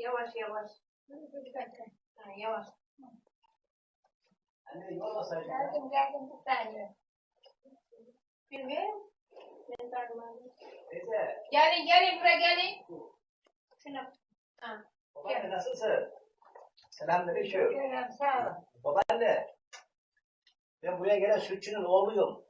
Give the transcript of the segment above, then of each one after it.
Yavaş yavaş. Bir dakika. Ha, yavaş. Anne yormasaydın. Geldim geldim bir saniye. Bilmiyorum. Ben tanımadım. Teyze, Gelin gelin buraya gelin. Şuna. Ha. babaanne nasılsın? Selamünaleyküm. Görüyorum sağ olun. Babaanne, ben buraya gelen sütçünün oğluyum.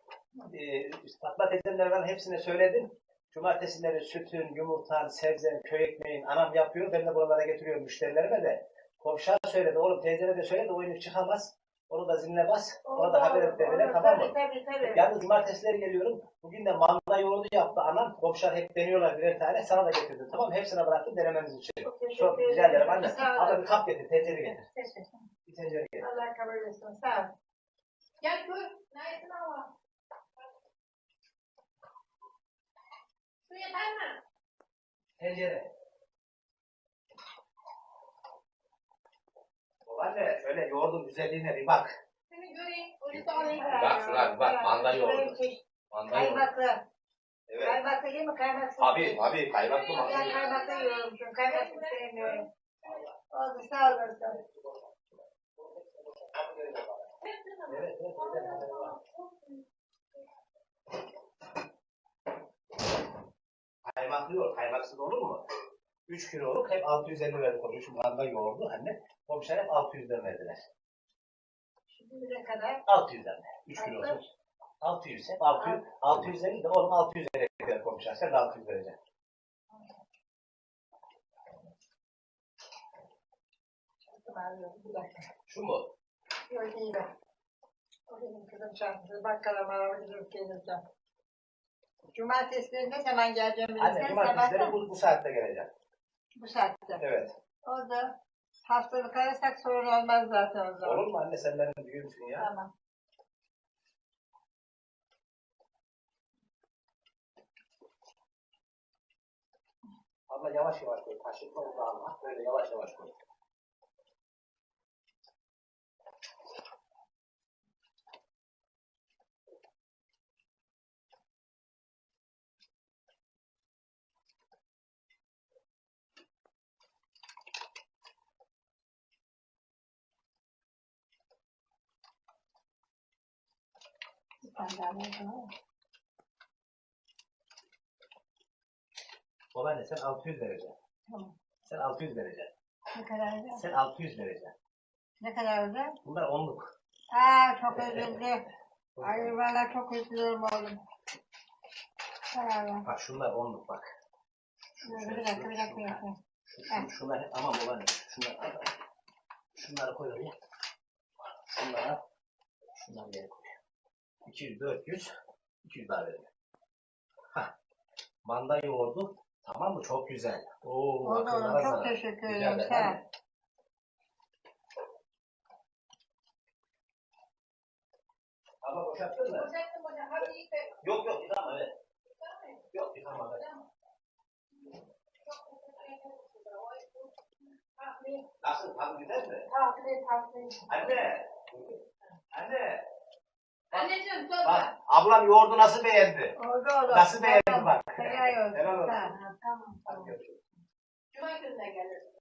Ee, Fatma teyzemlerden hepsine söyledim. Cumartesileri sütün, yumurtan, sebzen, köy ekmeğin anam yapıyor. Ben de buralara getiriyorum müşterilerime de. Komşuya söyledi, oğlum teyzene de söyle de oyunu çıkamaz. Onu da zilne bas. Ona da haber et dediler, tamam mı? Tabii tabii. Yalnız cumartesileri geliyorum. Bugün de manda yoğurdu yaptı anam. Komşular hep deniyorlar birer tane. Sana da getirdim. Tamam mı? Hepsine bıraktım denemeniz için. Çok Çok rica ederim anne. Abla bir kap getir, tencere getir. Teşekkür. Bir tencere getir. Allah kabul etsin. Sağ ol. Gel koy. Neredesin ama? Su yeter mi? Tencere. Babaanne şöyle yoğurdun güzelliğine bir bak. Seni göreyim. Da alayım. Bak şuna bir bak, manda yoğurdu. Manda yoğurdu. Kaymaklı. Evet. Kaymaklı değil mi? Kaymaksız. Abi abi kaymaklı mı? Ben kaymaklı yiyorum. çünkü Kaymaksız sevmiyorum. Oldu sağ olasın. Evet, evet, evet. Kaymaklı yoğurt, kaymaksız olur mu? 3 kiloluk hep 650 verdik onu. Şu manda yoğurdu anne. Komşular hep 600'den verdiler. Şimdi ne kadar? 600'den. 3 kilo olsun. 600 hep 600. 650 de oğlum 600 verecekler komşular. Sen de 600 vereceksin. Şu mu? Yok iyi be. O benim kızım çarptı. Bakkala mağara gidip geleceğim. Cumartesi ne zaman geleceğim Anne cumartesileri bu, bu saatte geleceğim. bu saatte. Evet. O da haftalık arasak sorun olmaz zaten o zaman. Olur mu anne sen benim büyüğümsün ya. Tamam. Abla yavaş yavaş koy. Taşıtma uzağına. Böyle yavaş yavaş koy. Babaanne sen 600 vereceksin. Tamam. Sen 600 vereceksin. Ne kadar öde? Sen 600 vereceksin. Ne kadar öde? Bunlar onluk. Aa çok üzüldü. Ay valla çok üzülüyorum oğlum. Ver. Bak şunlar onluk bak. Bir dakika bir dakika. bir dakika. şu, şu, şunlar hep aman babaanne. Şunlar. Şunları koy oraya. Şunlara. Şunları yere koy. 200, 400. 200 daha verelim. Hah. Manda yoğurdu. Tamam mı? Çok güzel. Oo, oğlum çok zarar. teşekkür Rica ederim. anne. Ama boşalttın mı? Boşaktım hocam. Hadi iyi be. Yok yok yıkama evet. Yok yıkama evet. Nasıl? Tadı güzel mi? Tatlı tatlı. Anne. Anne. Anneciğim sor Bak ablam yoğurdu nasıl beğendi? Oldu oğlum. Nasıl beğendin Tamam. bak? Helal olsun. Helal olsun. Tamam. Tamam. Hadi tamam. görüşürüz. Cuma gününe gelirsin.